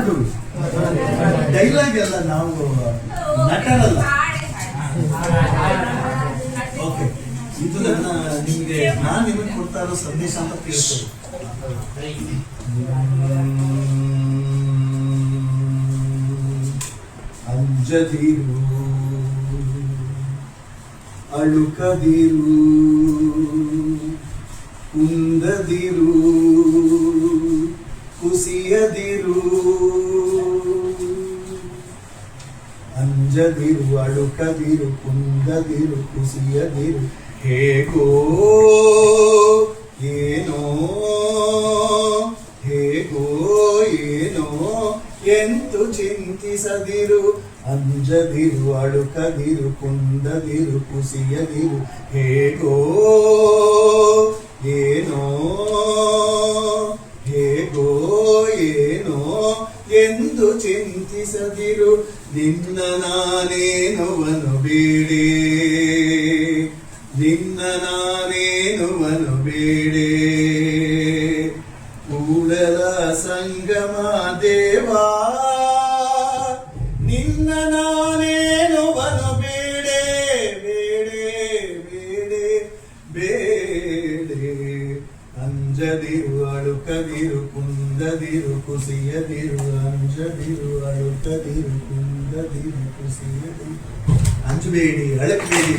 ಹಾಡು ಡೈಲಾಗ್ ಎಲ್ಲ ನಾವು ನಟರಲ್ಲ. ಓಕೆ. ಇದು ನನ್ನ, ನಿಮಗೆ ನಾನು ನಿಮಗೆ ಕೊಡ್ತಾ ಇರೋ ಸಂದೇಶ ಅಂತ ತಿಳಿಸ್ತೇನೆ. ಅಂಜದಿರು, ಅಳುಕದಿರು, ಕುಂದದಿರು, ಕುಸಿಯದಿರು. ಅಂಜದಿರು ಅಳುಕದಿರು ಕುಂದದಿರು ಕುಸಿಯದಿರು ಹೇಗೋ ಏನೋ ಹೇಗೋ ಏನೋ ಎಂತು ಚಿಂತಿಸದಿರು ಅಂಜದಿರು ಅಳುಕದಿರು ಕುಂದದಿರು ಕುಸಿಯದಿರು ಹೇಗೋ ಏನೋ ಎಂದು ಚಿಂತಿಸದಿರು. ನಿನ್ನ ನಾನೇನುವನು ಬೇಡಿ? ನಿನ್ನ ನಾನೇನುವನು ಬೇಡೆ? ಕೂಡಲ ಸಂಗಮ ದೇವಾ. ನಿನ್ನ ನಾನೇನುವನು ಅಂಜದಿರು ಅಳುಕದಿರು ಕುಂದದಿರು ಕುಸಿಯದಿರು ಅಂಜದಿರು ಅಳುಕದಿರು ಕುಂದದಿರು ಕುಸಿಯದಿರು ಅಂಜಬೇಡಿ ಅಳಕಬೇಡಿ